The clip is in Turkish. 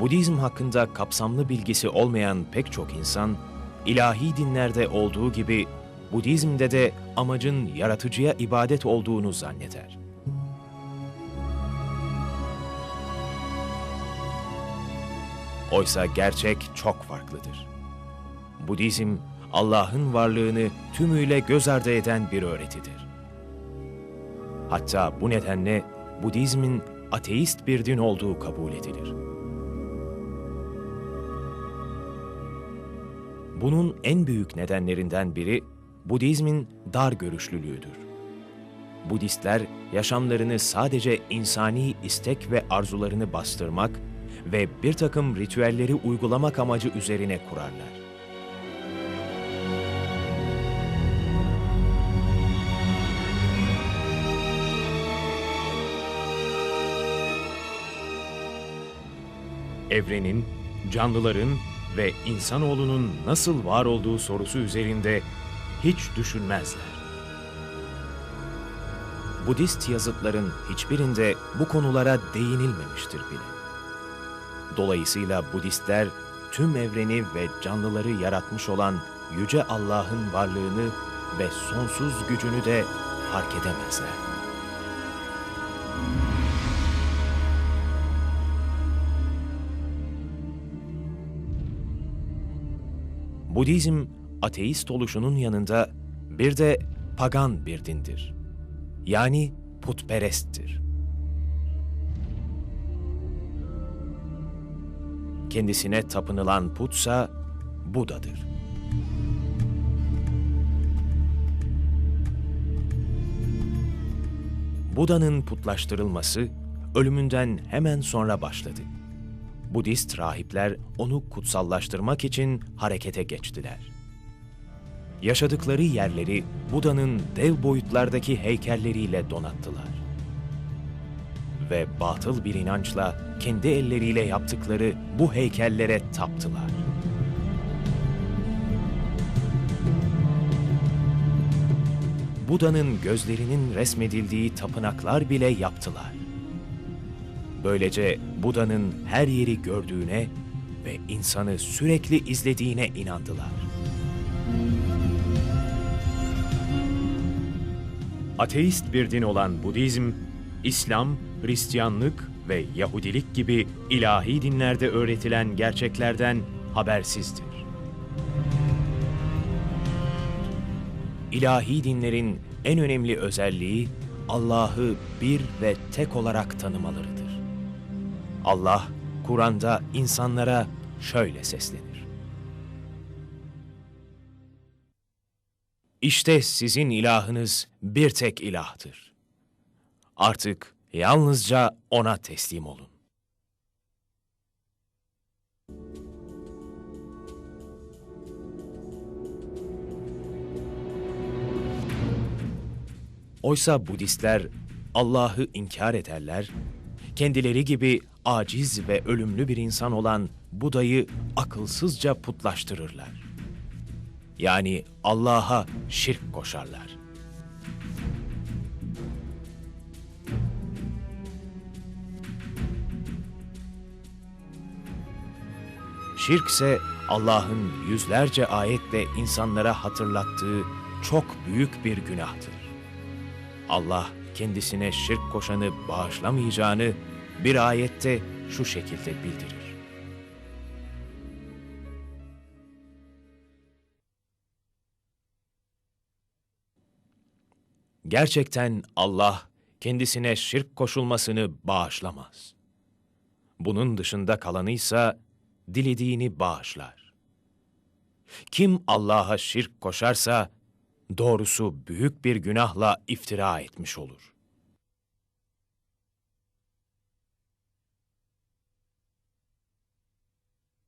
Budizm hakkında kapsamlı bilgisi olmayan pek çok insan, ilahi dinlerde olduğu gibi Budizm'de de amacın yaratıcıya ibadet olduğunu zanneder. Oysa gerçek çok farklıdır. Budizm, Allah'ın varlığını tümüyle göz ardı eden bir öğretidir. Hatta bu nedenle Budizmin ateist bir din olduğu kabul edilir. Bunun en büyük nedenlerinden biri Budizmin dar görüşlülüğüdür. Budistler yaşamlarını sadece insani istek ve arzularını bastırmak ve bir takım ritüelleri uygulamak amacı üzerine kurarlar. Evrenin, canlıların ve insanoğlunun nasıl var olduğu sorusu üzerinde hiç düşünmezler. Budist yazıtların hiçbirinde bu konulara değinilmemiştir bile. Dolayısıyla Budistler tüm evreni ve canlıları yaratmış olan yüce Allah'ın varlığını ve sonsuz gücünü de fark edemezler. Budizm, ateist oluşunun yanında bir de pagan bir dindir. Yani putperesttir. Kendisine tapınılan putsa Buda'dır. Buda'nın putlaştırılması ölümünden hemen sonra başladı. Budist rahipler onu kutsallaştırmak için harekete geçtiler. Yaşadıkları yerleri Buda'nın dev boyutlardaki heykelleriyle donattılar. Ve batıl bir inançla kendi elleriyle yaptıkları bu heykellere taptılar. Buda'nın gözlerinin resmedildiği tapınaklar bile yaptılar. Böylece Buda'nın her yeri gördüğüne ve insanı sürekli izlediğine inandılar. Ateist bir din olan Budizm, İslam, Hristiyanlık ve Yahudilik gibi ilahi dinlerde öğretilen gerçeklerden habersizdir. İlahi dinlerin en önemli özelliği Allah'ı bir ve tek olarak tanımalarıdır. Allah, Kur'an'da insanlara şöyle seslenir. İşte sizin ilahınız bir tek ilahtır. Artık yalnızca O'na teslim olun. Oysa Budistler Allah'ı inkar ederler, kendileri gibi aciz ve ölümlü bir insan olan Buda'yı akılsızca putlaştırırlar. Yani Allah'a şirk koşarlar. Şirk ise Allah'ın yüzlerce ayetle insanlara hatırlattığı çok büyük bir günahtır. Allah kendisine şirk koşanı bağışlamayacağını bir ayette şu şekilde bildirir. Gerçekten Allah kendisine şirk koşulmasını bağışlamaz. Bunun dışında kalanıysa dilediğini bağışlar. Kim Allah'a şirk koşarsa doğrusu büyük bir günahla iftira etmiş olur.